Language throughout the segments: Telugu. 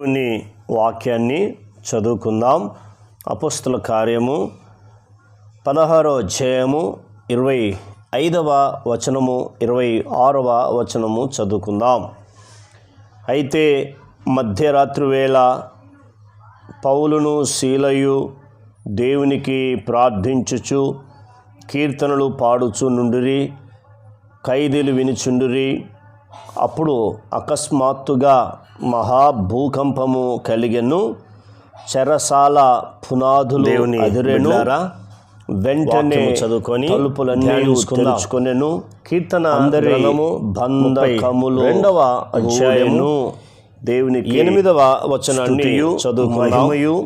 కొన్ని వాక్యాన్ని చదువుకుందాం. అపస్తుల కార్యము పదహారో అధ్యాయము ఇరవై ఐదవ వచనము ఇరవై ఆరవ వచనము చదువుకుందాం. అయితే మధ్యరాత్రి వేళ పౌలును శీలయు దేవునికి ప్రార్థించుచు కీర్తనలు పాడుచు నుండిరి ఖైదీలు వినిచుండురి అప్పుడు అకస్మాత్తుగా మహాభూకంపము కలిగెను చెరసాల పునాదులు దేవుని వెంటనే చదువుకొని తలుపులన్నీ కీర్తన అందరి గ్రంథము బంధకములు రెండవ అధ్యాయము దేవునికి ఎనిమిదవ వచనాన్ని. మహిమయు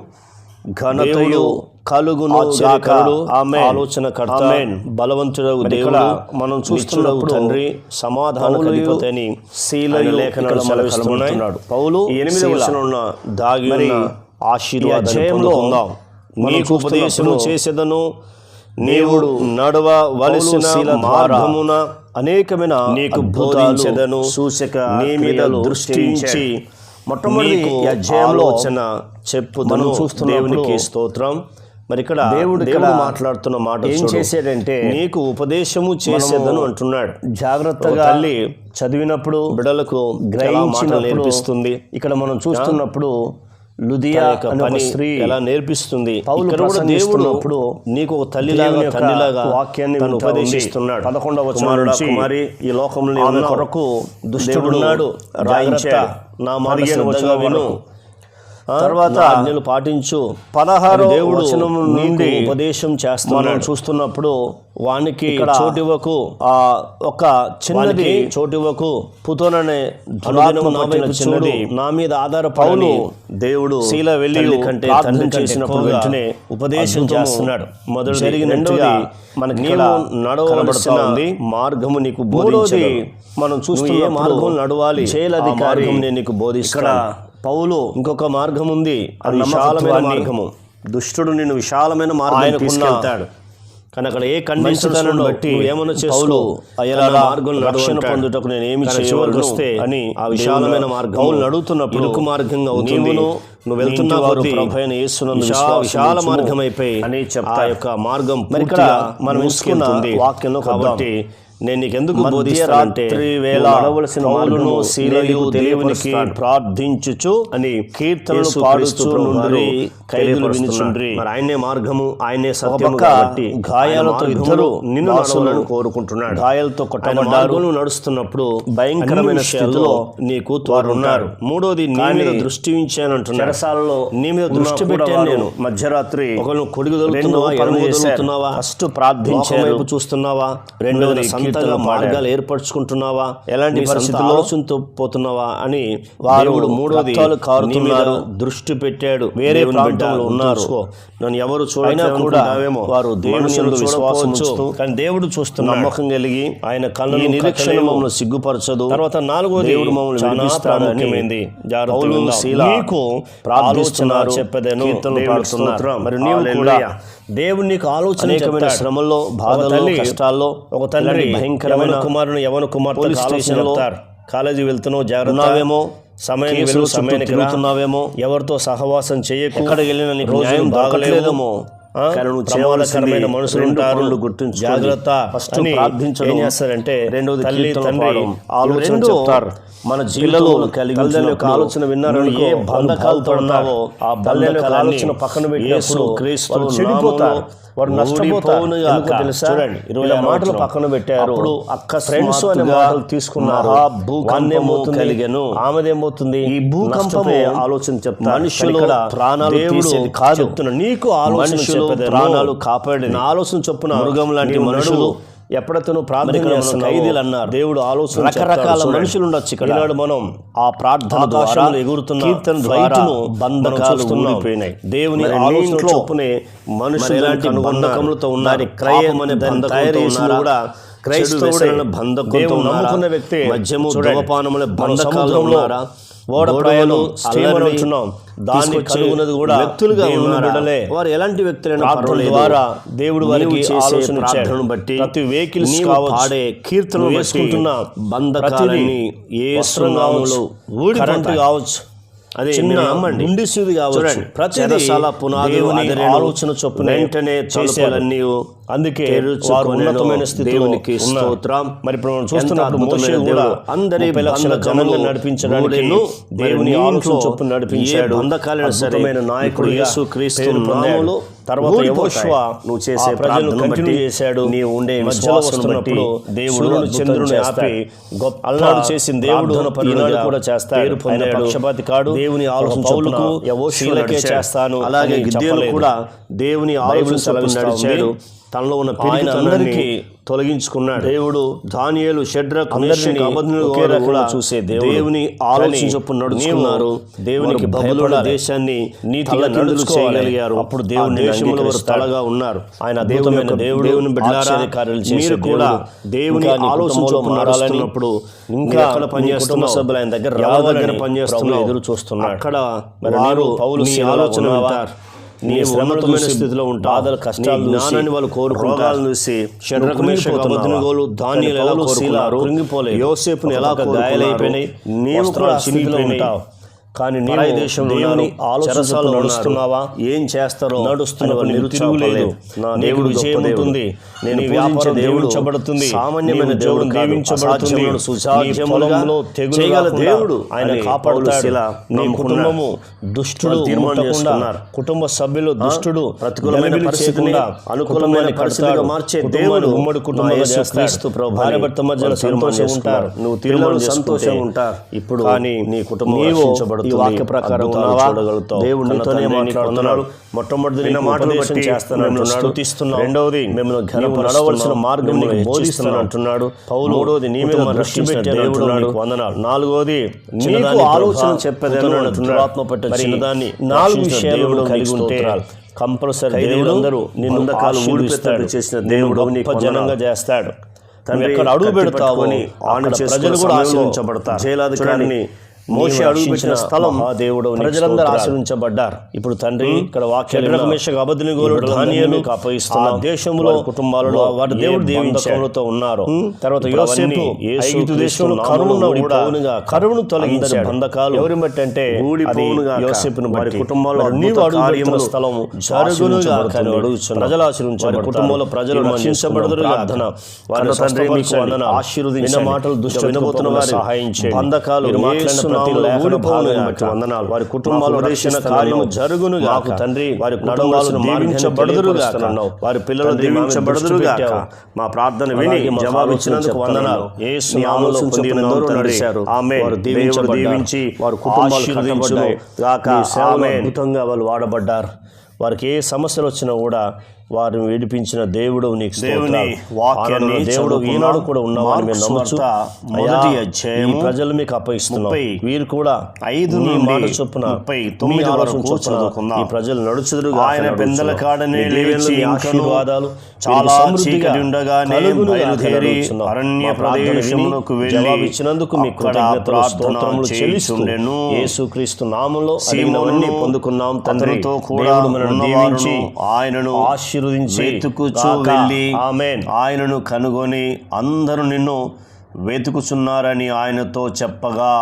ఘనతయు కలుగును ఆమె ఆలోచనకర్త, బలవంతుడు దేవుడు మనం చూస్తున్నప్పుడు తండ్రి, సమాధానకధిపతి అని శీలయు లేఖనాలు సెలవిస్తున్నాడు. పౌలు ఎనిమిది శీల. వచనం ఉన్న దాగి పొందుకుందాం. మనం నీకు ఉపదేశము చేసేదను పౌలు శీల ద్వారా మార్గమున అనేకమైన నీకు బోధించెదను, సూచక నీ మీద దృష్టించి మొట్టమొదటి అధ్యాయంలో ఆలోచన చెప్పుదను దేవునికి స్తోత్రం. మరి ఇక్కడ దేవుడు దేవుడు మాట్లాడుతున్న మాట ఏం. చేశాడంటే నీకు ఉపదేశము చేసేదను అంటున్నాడు. జాగ్రత్తగా తల్లి చదివినప్పుడు బిడలకు గ్రహించినప్పుడు నేర్పిస్తుంది. ఇక్కడ మనం చూస్తున్నప్పుడు తన లుదియా అనే స్త్రీ ఎలా నేర్పిస్తుంది? ఇక్కడ కూడా దేవుడు నీకు ఒక తల్లిలాగా తండ్రిలాగా వాక్యాన్ని. ఉపదేశిస్తున్నాడు. పదకొండవ వచనం కుమారి ఈ లోకంలో కొరకు దుష్టుడు దేవుడున్నాడు రాయించాడు. నా వచనం విను. తర్వాత ఆజ్ఞలు పాటించు. పదహారో దేవుడు నుండి ఉపదేశం చేస్తున్నాడు. చూస్తున్నప్పుడు వానికి చోటివ్వకు. ఆ ఒక చిన్నది వానికి చోటివ్వకు. పుతోననే చిన్నది నా మీద ఆధారపడని దేవుడు శీల వెళ్ళి కంటే తండ్రి చేసినప్పుడు వెంటనే ఉపదేశం చేస్తున్నాడు. మొదటి జరిగినట్టుగా మనకి నడవలసిన. మార్గము నీకు బోధించదు మనం చూస్తున్నప్పుడు మార్గం నడవాలి? అధికారి మార్గం నేను నీకు బోధిస్తాను. పౌలు ఇంకొక మార్గం ఉంది విశాలమైన మార్గము. దుష్టుడు నిన్ను విశాలమైన మార్గం తీసుకెళ్తాడు కానీ అక్కడ ఏ మంచితనాన్ని బట్టి ఏమన్నా పౌలు చేసుకో అయ్యలారా అయ్యలా మార్గం రక్షణ పొందుటకు నేను ఏమి చేయవలసి వస్తే అని ఆ విశాలమైన మార్గం పౌలు నడుస్తున్నప్పుడు ఇరుకు మార్గంగా అవుతుంది. నువ్వు వెళ్తున్న వారు ప్రభైన యేసునందు విశాల మార్గం అయిపోయి అని ఆ చెప్తాడు. యొక్క మార్గం మరి ఇక్కడ మనం వద్దాం. కాబట్టి నేను నీకు ఎందుకు మధ్యరాత్రి బోధిస్తానంటే వేళ నువ్వు నడవలసిన పౌలును మార్గము శీలయు దేవునికి. ప్రార్థించుచు అని కీర్తనలు ప్రభువారు నుండి ఖైదులు. వినుచుండ్రి మరి ఆయనే మార్గము ఆయనే సత్యము కాబట్టి గాయాలతో ఇద్దరు నిన్ను నడవాలని కోరుకుంటున్నాడు గాయాలతో కొట్టబడ్డారు. నడుస్తున్నప్పుడు భయంకరమైన స్థితిలో నీకు. ఉన్నారు మూడోది నీ మీద దృష్టి ఉంచానంటున్నాడు చెరసాలలో నీ మీద దృష్టి పెట్టాను నేను మధ్యరాత్రి ఒకళ్ళు కొడుకు దొరుకుతున్నావా ఫస్ట్ ప్రార్థించారు. వైపు చూస్తున్నావా రెండోది కీర్తనలు మార్గాలు. ఏర్పరచుకుంటున్నావా? ఎలాంటి ఆలోచనతో పోతున్నావా? అని వారు మూడోది కారుతున్నారు. దృష్టి పెట్టాడు. వేరే ప్రాంతంలో ఉన్నారు. నన్ను ఎవరు చూడైనా కూడా వారు దేవుని విశ్వాసం కానీ దేవుడు చూస్తున్నాడు. నమ్మకం కలిగి ఆయన ఈ కళ్ళను నిరీక్షణ మమ్మల్ని సిగ్గుపరచదు. తర్వాత నాలుగోది దేవుడు మమ్మల్ని నీకు ప్రార్థిస్తున్నారు, ఆలోచన చెప్పేదేను. మరి నీవు. కూడా దేవుడు నీకు ఆలోచన. శ్రమల్లో, బాధల్లో, తల్లి, కష్టాల్లో, ఒక తండ్రి ఇలాంటి భయంకరమైన కుమారుని యవన కుమార్తె పోలీస్ స్టేషన్లో కాలేజీ వెళ్తున్నావు జాగ్రత్త. ఉన్నావేమో, సమయానికి. తిరుగుతున్నావేమో, ఎవరితో సహవాసం చేయకు. ఎక్కడికి వెళ్ళినా నీకు రోజులు న్యాయం బాగలేదేమో? కానీ నువ్వు చేయవలసింది మనుషులు ఉంటారు గుర్తుంచుకోండి. జాగ్రత్త ఫస్ట్ ప్రార్థించడం, చేస్తారంటే రెండోది తల్లి తండ్రి. ఆలోచన చెప్తారు మన పిల్లలు జీవితంలో కలిగి తల్లిదండ్రుల యొక్క ఆలోచన నువ్వు ఏ బంధకాలతో ఉన్నావో ఆ బంధకాలన్నీ ఆలోచన పక్కన పెట్టినప్పుడు యేసు క్రీస్తు చెడిపోతారు. ఎందుకో తెలుసా చూడండి, ఇరవై మాటలు. పక్కన పెట్టారు అప్పుడు ఫ్రెండ్స్ అనే మాటలు తీసుకున్నారు మహాభూకంపము వాన్నేమవుతుంది? కలిగెను. ఆమెదేమవుతుంది ఈ భూకంపము ఆలోచన చెప్తారు మనుషులు ప్రాణాలు కాదు. నీకు ఆలోచన చెప్పేదేమో. ప్రాణాలు కాపాడేది. నా ఆలోచన చొప్పున మృగం లాంటి మనుషులు నడువు. ఎప్పుడైతే నువ్వు ప్రార్థన ఖైదీలు అన్నారు. దేవుడు ఆలోచన రకరకాల. మనుషులు ఉండొచ్చు ఇక్కడ. ఈనాడు మనం ఆ ప్రార్థన ద్వారా ఆకాశంలో ఎగురుతున్న కీర్తన ద్వారా బంధకాలు. ఊడిపోయినాయి. దేవుని ఆలోచన చొప్పునే మనుషులు ఎలాంటి. బంధకములతో ఉన్నారు? క్రయం అనే ఉన్నారా? కూడా క్రైస్తవుడే. క్రైస్తవుడే బంధకంతో దేవుని ఉన్నారా? నమ్ముకున్న వ్యక్తే. చూడండి. ధూమపానముల బంధకాలు ఉన్నారా ఓడ ఓడ ప్రయాణం, ప్రయాణం స్టీమర్ అంటున్నాం దాన్ని కనుగొన్నది కూడా వ్యక్తులుగా? బిడ్డలే వారు ఎలాంటి వ్యక్తులైనా పర్వాలేదు. ద్వారా దేవుడు వారికి ఆలోచన. ప్రార్థనను బట్టి ప్రతి వెహికల్స్ పాడే కీర్తనలు వేసుకుంటున్న నామములో కావచ్చు ఊడిపోతాయి. కరెంటు కావచ్చు అదే నమ్మండి. గుండిసుది కావచ్చు చూడండి, ప్రతిదీ దేవుని అదిరేను. ఆలోచన చొప్పున వెంటనే తలుపులన్నీ అందుకే ఉన్నతమైన దేవునికి. స్తోత్రం. మరి ఇప్పుడు మనం చూస్తున్నప్పుడు మోషే కూడా. అందరి లక్షల జనాన్ని నడిపించడానికి. దేవుని ఆలోచన చొప్పున నడిపించాడు ఏ బంధకాలైనా సరే, అద్భుతమైన ఇప్పుడు తర్వాత నువ్వు చేసే ప్రజలు కంటిన్యూ చేశాడు నీవు ఉండే విశ్వాసం బట్టి దేవుడు చంద్రుని. ఆపి గొప్ప అల్లాడు చేసిన దేవుడు ఈనాడు కూడా చేస్తాడు ఆయన. పక్షపాతి కాడు దేవుని ఆలోచన పౌలుకు. చేస్తాను అలాగే చెప్పలేదు. కూడా దేవుని ఆలోచన నడిచాడు. తనలో ఉన్న అందరికీ తొలగించుకున్నాడు దేవుడు దానియేలు షడ్రకు రకంగా కూడా చూసే. దేవుని చొప్పున నడుచుకున్నారు దేవునికి బబులోను. దేశాన్ని నీతిగా. చేయగలిగారు అప్పుడు దేవుణ్ణి దేశంలో వారు. తలగా ఉన్నారు ఆయన దేవుని అద్భుతమైన దేవుడు, దేవుని బిడ్డలారా మీరు కూడా. దేవుని నడుస్తున్నప్పుడు ఇంకా మీరు ఎక్కడ నీ పనిచేస్తున్నావు కుటుంబ సభ్యులు ఆయన దగ్గర రావాలని దగ్గర పనిచేస్తున్నావు ప్రభువు ఎదురు చూస్తున్నాడు. అక్కడ వారు పౌలు ఆలోచన నీ ఉన్నతమైన స్థితిలో ఉంటావు బాధలు, కష్టాలు జ్ఞానాన్ని వాళ్ళు కోరుకుంటారు రోగాలను చూసి, షడ్రకు నువ్వు మేషకు కృంగిపోతున్నావా? అబద్ధినగోలు దానియేలు ఎలా కోరుకున్నారు. యోసేపును ఎలా గాయాలైపోయినాయి. నీవు కూడా. ఉంటావు. కానీ నీవు దేవుని ఉన్నారు. ఆలోచన చెరసాలలో చొప్పున ఉన్నారు. నడుస్తున్నావా? ఏం చేస్తారో తిరుగులేదు నిరుత్సాహపడలేదు. నా దేవుడు విజయం ఉంటుంది. నేను వ్యాపారం దేవుడు దీవించబడుతుంది సామాన్యమైన దేవుడు. దీవించబడుతుంది అసాధ్యములను నీ సుసాధ్యములుగా పొలంలో తెగులు చేయగల రాకుండా దేవుడు ఆయన కాపాడుతాడు శీల నీ. కుటుంబము దుష్టుడు వారు తీర్మానం ముట్టకుండా, చేసుకున్నారు. కుటుంబ సభ్యులు దుష్టుడు ప్రతికూలమైన పరిస్థితిని అనుకూలమైన పరిస్థితిగా. మార్చే దేవుడు ఉమ్మడి చేస్తాడు. క్రీస్తు ప్రభువని భార్య భర్త మధ్యలో సంతోషం ఉంటారు. నువ్వు తీర్మానం చేసుకుంటే ఉంటారు. ఇప్పుడు కానీ నీ కుటుంబం. ఈ వాక్య ప్రకారం. దేవుడు నీతోనే మాట్లాడుతున్నాడు. మొట్టమొదటి మాటలు చేస్తాను. రెండవది మిమ్మల్ని. నడవలసిన మార్గం నీకు. అంటున్నాడు పౌలు మూడవది నీ మీద దృష్టి దేవుడు వందనాలు. నీకు చిన్నదాన్ని ఆలోచన పట్ట చిన్నదాన్ని నాలుగు విషయాలు కలిగి ఉంటే. కంపల్సరీ దేవుడు అందరూ నిన్ను. ఊడిపెట్టేట్టు చేసిన దేవుడు గొప్ప జనంగా. చేస్తాడు నువ్వు ఎక్కడ అడుగు పెడతావో చేసుకున్న ప్రజలు కూడా సమయంలో ఆశీర్వించబడతారు జైలాధికారిని మోషే అడుగుపెట్టిన స్థలం నీకు ప్రజలందరూ స్తోత్రాలు. ఆశీర్వించబడ్డారు ఇప్పుడు తండ్రి ఇక్కడ వాక్యాలు. ఆ దేశంలో వారి కుటుంబాలలో వారి దేవుడు. బంధకములతో ఉన్నారు తర్వాత యోసేపు దేశంలో కరువును కూడా కరువును తొలగించాడు బంధకాలు ఎవరిని బట్టి అంటే యోసేపును వారి కుటుంబాల్లో నీవు జరుగునుగా. కానీ అడుగుచున్నాం. ప్రజలు వారి ఆశీర్వించబడతారు కుటుంబంలో ప్రజలు రక్షించబడుదురు. ప్రార్థన తండ్రి. ఆశీర్వదించండి. విన్న మాటలు దుష్ట వినబోతున్న వారి సహాయం చేయండి. బంధకాలు మాట్లాడిన వందనాలు. వారి కుటుంబాలు కార్యము మాకు తండ్రి వారి దీవించబడుదురుగాక తెలియపరుస్తున్నావు. వారి పిల్లలు తండ్రి, మా ప్రార్థన విని అలాగే మాకు జవాబు ఆలోచన ఇచ్చినందుకు చెప్తున్నాను. వందనాలు అందరూ తండ్రి. నడిచారు ఆమేన్. వారు. దీవించి వారి కుటుంబాలు. గాక. అద్భుతంగా వాళ్ళు వాడబడ్డారు వారికి ఏ సమస్యలు వచ్చినా కూడా వారిని విడిపించిన దేవుడు నీకు దేవుని. వాక్యాన్ని దేవుడు. ఈనాడు కూడా ఉన్నామని మేము అయ్యా, మొదటి అధ్యాయము ఈ ప్రజలు మీకు అప్పగిస్తున్నాం వీరు కూడా ఐదు నీ మాట చొప్పున ముప్పై తొమ్మిది వరకు చదువుకుందాం. ఈ ప్రజలు నడుచుదురు ఆయన పెందల కాడనే లేచి ఆశీర్వాదాలు చాలా ఉండగానే బయలుదేరి అరణ్య ప్రదేశమునకు వెళ్ళి జవాబిచ్చినందుకు మీ కృతజ్ఞతలు స్తోత్రములు చెల్లిస్తుండెను. యేసుక్రీస్తు నామంలో అడిగినవన్నీ పొందుకున్నాం తండ్రి అతనితో కూడా ఉన్నవారును దీవించి ఆయనను ఆశీర్వదించి వెతుకుచు. వెళ్ళి ఆయనను కనుగొని అందరూ నిన్ను వెతుకుచున్నారని ఆయనతో చెప్పగా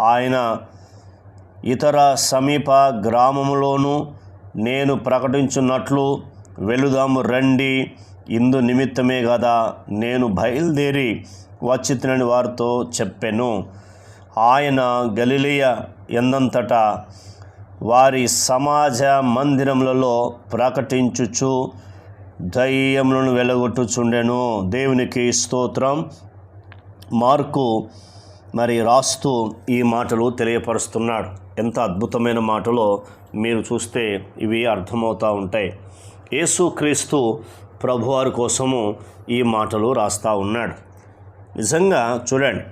ఆయన ఇతర సమీప గ్రామములోను నేను ప్రకటించున్నట్లు వెళుదాము రండి. ఇందు నిమిత్తమే కదా నేను బయలుదేరి వచ్చినని వారితో చెప్పెను. ఆయన గలిలియ ఎందంతటా వారి సమాజ మందిరములలో ప్రకటించుచు దయ్యములను వెలగొట్టుచుండెను. దేవునికి స్తోత్రం. మార్కు మరి రాస్తూ ఈ మాటలు తెలియపరుస్తున్నాడు. ఎంత అద్భుతమైన మాటలో మీరు చూస్తే ఇవి అర్థమవుతూ ఉంటాయి. యేసుక్రీస్తు ప్రభువారి కోసము ఈ మాటలు రాస్తూ ఉన్నాడు. నిజంగా చూడండి.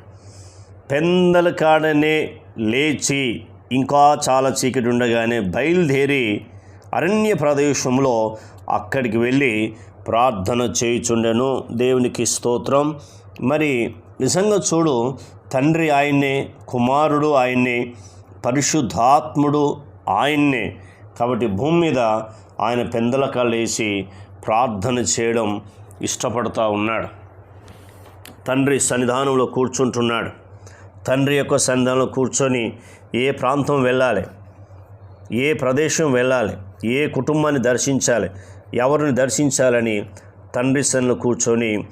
పెందల కాడనే లేచి ఇంకా చాలా చీకటి ఉండగానే బయలుదేరి అరణ్య ప్రదేశంలో అక్కడికి వెళ్ళి ప్రార్థన చేయుచుండెను. దేవునికి స్తోత్రం. మరి నిజంగా చూడు తండ్రి ఆయన్నే కుమారుడు ఆయన్నే పరిశుద్ధాత్ముడు ఆయన్నే. కాబట్టి భూమి మీద ఆయన పెందలకలేసి ప్రార్థన చేయడం ఇష్టపడతా ఉన్నాడు. తండ్రి సన్నిధానంలో కూర్చుంటున్నాడు. తండ్రి యొక్క సన్నిధానంలో కూర్చొని ఏ ప్రాంతం వెళ్ళాలి? ఏ ప్రదేశం వెళ్ళాలి? ఏ కుటుంబాన్ని దర్శించాలి? ఎవరిని దర్శించాలని తండ్రి సన్ను కూర్చొని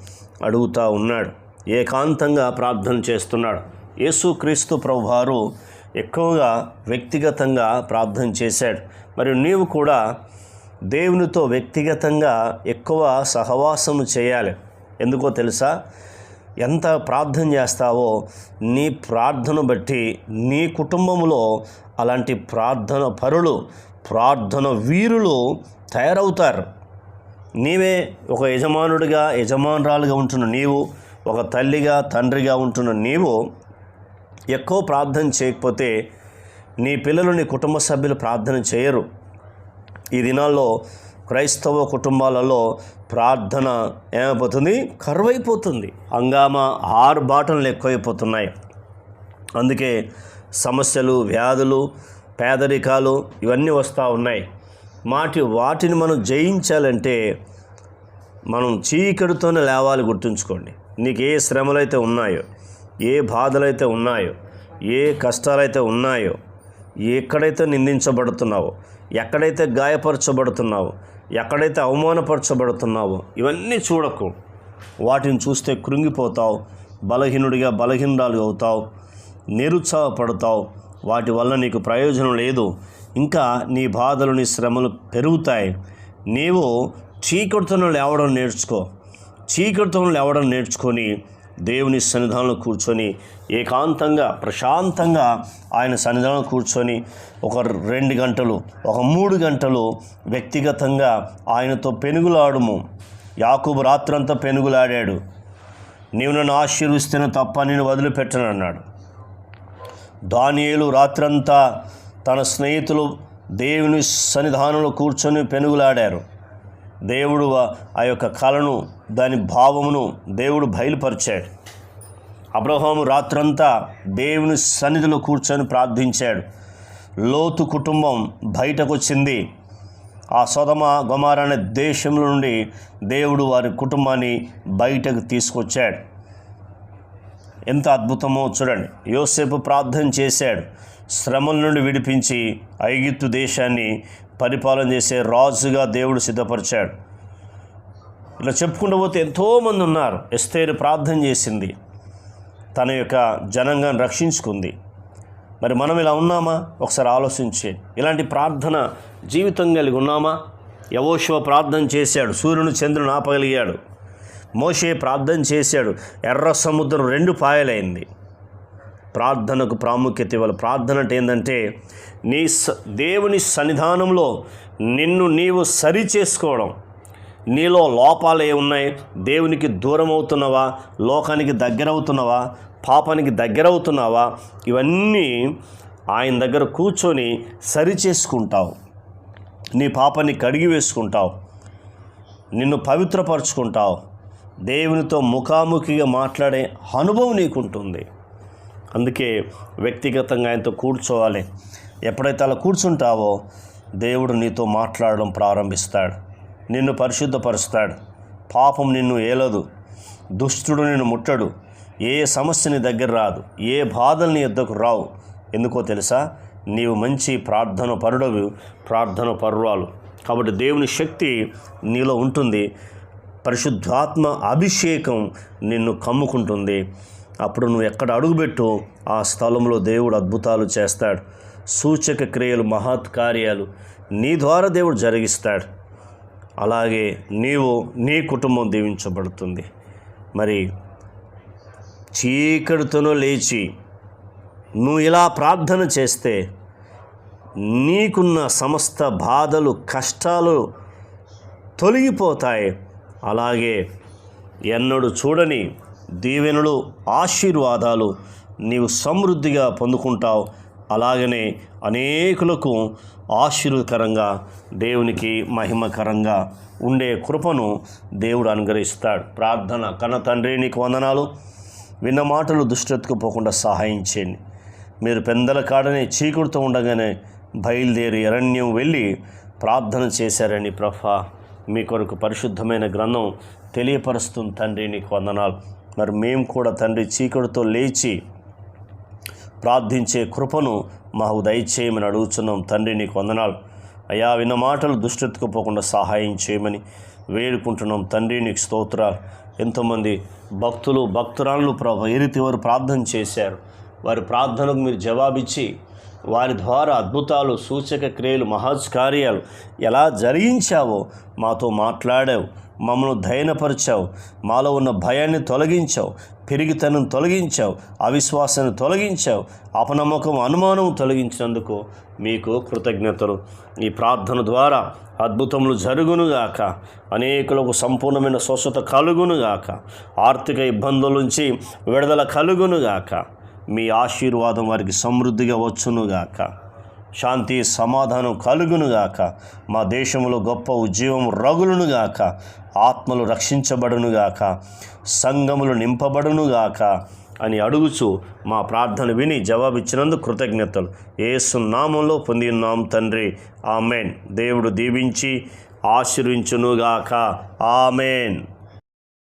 అడుగుతూ ఉన్నాడు. ఏకాంతంగా ప్రార్థన చేస్తున్నాడు. యేసుక్రీస్తు ప్రభువారు ఎక్కువగా వ్యక్తిగతంగా ప్రార్థన చేశాడు. మరి నీవు కూడా దేవునితో వ్యక్తిగతంగా ఎక్కువ సహవాసము చేయాలి. ఎందుకో తెలుసా? ఎంత ప్రార్థన చేస్తావో నీ ప్రార్థన బట్టి నీ కుటుంబంలో అలాంటి ప్రార్థన పరులు ప్రార్థన వీరులు తయారవుతారు. నీవే ఒక యజమానుడిగా యజమానురాలుగా ఉంటున్న నీవు ఒక తల్లిగా తండ్రిగా ఉంటున్న నీవు ఎక్కువ ప్రార్థన చేయకపోతే నీ పిల్లలు నీ కుటుంబ సభ్యులు ప్రార్థన చేయరు. ఈ దినాల్లో క్రైస్తవ కుటుంబాలలో ప్రార్థన ఏమైపోతుంది? కరువైపోతుంది. హంగామా ఆరు బాటలు ఎక్కువైపోతున్నాయి. అందుకే సమస్యలు వ్యాధులు పేదరికాలు ఇవన్నీ వస్తూ ఉన్నాయి. మాటి వాటిని మనం జయించాలంటే మనం చీకటితోనే లేవాలి గుర్తుంచుకోండి. నీకు ఏ శ్రమలైతే ఉన్నాయో ఏ బాధలైతే ఉన్నాయో ఏ కష్టాలైతే ఉన్నాయో ఎక్కడైతే నిందించబడుతున్నావో ఎక్కడైతే గాయపరచబడుతున్నావో ఎక్కడైతే అవమానపరచబడుతున్నావో ఇవన్నీ చూడకు. వాటిని చూస్తే కృంగిపోతావు బలహీనుడిగా బలహీనరాలు అవుతావు నిరుత్సాహపడతావు. వాటి వల్ల నీకు ప్రయోజనం లేదు. ఇంకా నీ బాధలు నీ శ్రమలు పెరుగుతాయి. నీవు చీకటితో లేవడం నేర్చుకో. చీకటితో లేవడం నేర్చుకొని దేవుని సన్నిధానంలో కూర్చొని ఏకాంతంగా ప్రశాంతంగా ఆయన సన్నిధానంలో కూర్చొని ఒక రెండు గంటలు ఒక మూడు గంటలు వ్యక్తిగతంగా ఆయనతో పెనుగులాడుము. యాకూబు రాత్రంతా పెనుగులాడాడు. నీవు నన్ను ఆశీర్విస్తేనే తప్ప నేను వదిలిపెట్టను అన్నాడు దానియేలు రాత్రంతా తన స్నేహితులు దేవుని సన్నిధానంలో కూర్చొని పెనుగులాడారు. దేవుడు ఆ- యొక్క కళను దాని భావమును దేవుడు బయలుపరిచాడు. అబ్రహాము రాత్రంతా దేవుని సన్నిధిలో కూర్చొని ప్రార్థించాడు. లోతు కుటుంబం బయటకు వచ్చింది ఆ సొదమ గొమార అనే దేశంలో నుండి దేవుడు వారి కుటుంబాన్ని బయటకు తీసుకొచ్చాడు. ఎంత అద్భుతమో చూడండి. యోసేపు ప్రార్థన చేశాడు. శ్రమల నుండి విడిపించి ఐగిత్తు దేశాన్ని పరిపాలన చేసే రాజుగా దేవుడు సిద్ధపరిచాడు. ఇలా చెప్పుకుంటూ పోతే ఎంతోమంది ఉన్నారు. ఎస్తేరు ప్రార్థన చేసింది. తన యొక్క జనంగాన్ని రక్షించుకుంది. మరి మనం ఇలా ఉన్నామా? ఒకసారి ఆలోచించే. ఇలాంటి ప్రార్థన జీవితం కలిగి ఉన్నామా? యవోశివ ప్రార్థన చేశాడు. సూర్యుని చంద్రుని ఆపగలిగాడు. మోషే ప్రార్థన చేశాడు. ఎర్ర సముద్రం రెండు పాయలైంది. ప్రార్థనకు ప్రాముఖ్యత ఇవ్వాలి. ప్రార్థన అంటే ఏంటంటే నీ స దేవుని సన్నిధానంలో నిన్ను నీవు సరి చేసుకోవడం. నీలో లోపాలు ఏ ఉన్నాయి? దేవునికి దూరం అవుతున్నావా? లోకానికి దగ్గర అవుతున్నావా? పాపానికి దగ్గర అవుతున్నావా? ఇవన్నీ ఆయన దగ్గర కూర్చొని సరి చేసుకుంటావు. నీ పాపాన్ని కడిగి వేసుకుంటావు. నిన్ను పవిత్రపరచుకుంటావు. దేవునితో ముఖాముఖిగా మాట్లాడే అనుభవం నీకుంటుంది. అందుకే వ్యక్తిగతంగా ఆయనతో కూర్చోవాలి. ఎప్పుడైతే అలా కూర్చుంటావో దేవుడు నీతో మాట్లాడడం ప్రారంభిస్తాడు. నిన్ను పరిశుద్ధపరుస్తాడు. పాపం నిన్ను ఏలదు. దుష్టుడు నిన్ను ముట్టడు. ఏ సమస్య నీ దగ్గర రాదు. ఏ బాధలు నీ ఎద్దకు రావు. ఎందుకో తెలుసా? నీవు మంచి ప్రార్థన పరుడవు. ప్రార్థన పరురాలు. కాబట్టి దేవుని శక్తి నీలో ఉంటుంది. పరిశుద్ధాత్మ అభిషేకం నిన్ను కమ్ముకుంటుంది. అప్పుడు నువ్వు ఎక్కడ అడుగుపెట్టు? ఆ స్థలంలో దేవుడు అద్భుతాలు చేస్తాడు. సూచక క్రియలు మహత్ కార్యాలు నీ ద్వారా దేవుడు జరిగిస్తాడు. అలాగే నీవు నీ కుటుంబం దీవించబడుతుంది. మరి చీకటితోనూ లేచి నువ్వు ఇలా ప్రార్థన చేస్తే నీకున్న సమస్త బాధలు కష్టాలు తొలగిపోతాయి. అలాగే ఎన్నడూ చూడని దీవెనలు ఆశీర్వాదాలు నీవు సమృద్ధిగా పొందుకుంటావు. అలాగనే అనేకులకు ఆశీర్వకరంగా దేవునికి మహిమకరంగా ఉండే కృపను దేవుడు అనుగ్రహిస్తాడు. ప్రార్థన కన్న తండ్రి నీకు వందనాలు. విన్న మాటలు దుష్టతకు పోకుండా సహాయం చేయండి. మీరు పెందల కాడనే చీకుడుతూ ఉండగానే బయలుదేరి అరణ్యం వెళ్ళి ప్రార్థన చేశారని ప్రభా మీ కొరకు పరిశుద్ధమైన గ్రంథం తెలియపరుస్తుంది తండ్రి నీకు వందనాలు. మరి మేము కూడా తండ్రి చీకటితో లేచి ప్రార్థించే కృపను మాకు దయచేయమని అడుగుతున్నాం తండ్రి నీకు వందనాలు. అయ్యా విన్న మాటలు దుష్టెత్తుకుపోకుండా సహాయం చేయమని వేడుకుంటున్నాం. తండ్రి నీకు స్తోత్రాలు. ఎంతోమంది భక్తులు భక్తురాళ్ళు ప్ర ఏ రీతి వారు ప్రార్థన చేశారు. వారి ప్రార్థనకు మీరు జవాబిచ్చి వారి ద్వారా అద్భుతాలు సూచక క్రియలు మహాజ్ కార్యాలు ఎలా జరిగించావో మాతో మాట్లాడావు. మమ్మల్ని దయనపరిచావు. మాలో ఉన్న భయాన్ని తొలగించావు. పెరిగితనం తొలగించావు. అవిశ్వాసాన్ని తొలగించావు. అపనమ్మకం అనుమానం తొలగించినందుకు మీకు కృతజ్ఞతలు. ఈ ప్రార్థన ద్వారా అద్భుతములు జరుగునుగాక. అనేకులకు సంపూర్ణమైన స్వస్థత కలుగునుగాక. ఆర్థిక ఇబ్బందుల నుంచి విడుదల కలుగునుగాక. మీ ఆశీర్వాదం వారికి సమృద్ధిగా వచ్చునుగాక. శాంతి సమాధానం కలుగునుగాక. మా దేశంలో గొప్ప ఉద్యమం రగులునుగాక. ఆత్మలు రక్షించబడునుగాక. సంఘములు నింపబడునుగాక అని అడుగుచు మా ప్రార్థన విని జవాబిచ్చినందుకు కృతజ్ఞతలు. ఏసు నామంలో ఉన్నాం తండ్రి. ఆమెన్. దేవుడు దీవించి ఆశీర్వించునుగాక. ఆమెన్.